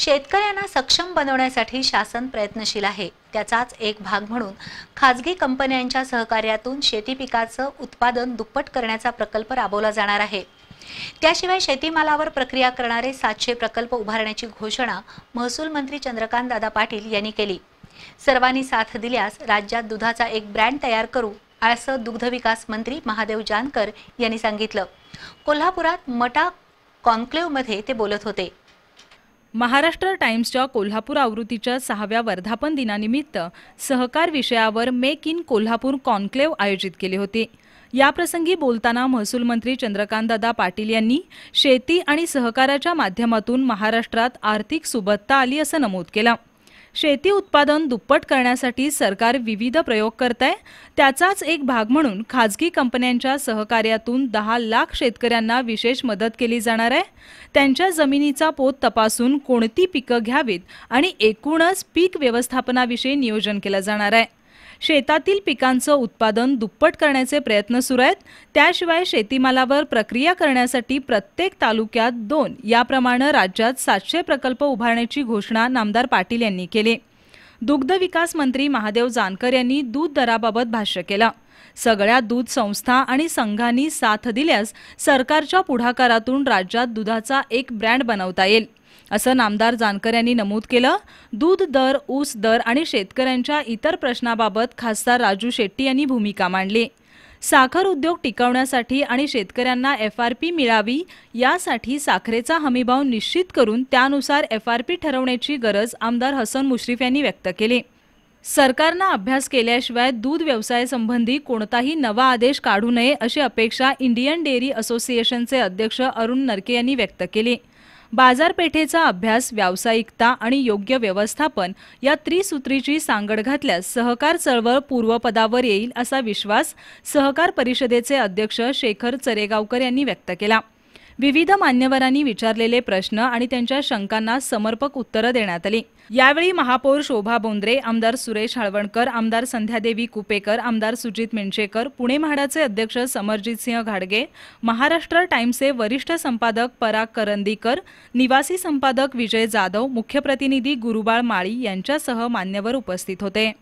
शेतकऱ्यांना सक्षम बनवण्यासाठी शासन प्रयत्नशील आहे. त्याचाच एक भाग म्हणून खाजगी कंपन्यांच्या सहकार्यातून शेती पिकाचं उत्पादन दुप्पट करण्याचा प्रकल्प राबवला जाणार आहे. त्याशिवाय शेतीमालावर प्रक्रिया करणारे सातशे प्रकल्प उभारण्याची घोषणा महसूल मंत्री चंद्रकांत दादा पाटील यांनी केली. सर्वांनी साथ दिल्यास राज्यात दुधाचा एक ब्रँड तयार करू असं दुग्धविकास मंत्री महादेव जानकर यांनी सांगितलं. कोल्हापुरात मटा कॉन्क्लेव्हमध्ये ते बोलत होते. महाराष्ट्र टाइम्सच्या कोल्हापूर आवृत्तीच्या सहाव्या वर्धापन दिनानिमित्त सहकार विषयावर मेक इन कोल्हापूर कॉन्क्लेव्ह आयोजित केले होते. याप्रसंगी बोलताना महसूल मंत्री चंद्रकांतदादा पाटील यांनी शेती आणि सहकाराच्या माध्यमातून महाराष्ट्रात आर्थिक सुबत्ता आली असं नमूद केलं. शेती उत्पादन दुप्पट करण्यासाठी सरकार विविध प्रयोग करत आहे त्याचाच एक भाग म्हणून खाजगी कंपन्यांच्या सहकार्यातून दहा लाख शेतकऱ्यांना विशेष मदत केली जाणार आहे. त्यांच्या जमिनीचा पोत तपासून कोणती पिकं घ्यावीत आणि एकूणच पीक व्यवस्थापनाविषयी नियोजन केलं जाणार आहे. शेतातील पिकांचं उत्पादन दुप्पट करण्याचे प्रयत्न सुरू आहेत. त्याशिवाय शेतीमालावर प्रक्रिया करण्यासाठी प्रत्येक तालुक्यात दोन याप्रमाणे राज्यात सातशे प्रकल्प उभारण्याची घोषणा नामदार पाटील यांनी केली. दुग्ध विकास मंत्री महादेव जानकर यांनी दूध दराबाबत भाष्य केलं. सगळ्या दूध संस्था आणि संघांनी साथ दिल्यास सरकारच्या पुढाकारातून राज्यात दुधाचा एक ब्रँड बनवता येईल. असं नामदार जानकर यांनी नमूद केलं. दूध दर ऊस दर आणि शेतकऱ्यांच्या इतर प्रश्नाबाबत खासदार राजू शेट्टी यांनी भूमिका मांडली. साखर उद्योग टिकवण्यासाठी आणि शेतकऱ्यांना एफ आर पी मिळावी यासाठी साखरेचा हमीभाव निश्चित करून त्यानुसार एफ आर पी ठरवण्याची गरज आमदार हसन मुश्रीफ यांनी व्यक्त केली. सरकारनं अभ्यास केल्याशिवाय दूध व्यवसायासंबंधी कोणताही नवा आदेश काढू नये अशी अपेक्षा इंडियन डेअरी असोसिएशनचे अध्यक्ष अरुण नरके यांनी व्यक्त केली. बाजारपेठेचा अभ्यास व्यावसायिकता आणि योग्य व्यवस्थापन या त्रिसूत्रीची सांगड घातल्यास सहकार चळवळ पूर्वपदावर येईल असा विश्वास सहकार परिषदेचे अध्यक्ष शेखर चरेगावकर यांनी व्यक्त केला. विविध मान्यवरांनी विचारलेले प्रश्न आणि त्यांच्या शंकांना समर्पक उत्तरं देण्यात आली. यावेळी महापौर शोभा बोंद्रे आमदार सुरेश हळवणकर आमदार संध्यादेवी कुपेकर आमदार सुजित मिंचेकर पुणे म्हाडाचे अध्यक्ष समरजित सिंह घाडगे महाराष्ट्र टाइम्सचे वरिष्ठ संपादक पराग करंदीकर निवासी संपादक विजय जाधव मुख्य प्रतिनिधी गुरुबाळ माळी यांच्यासह मान्यवर उपस्थित होते.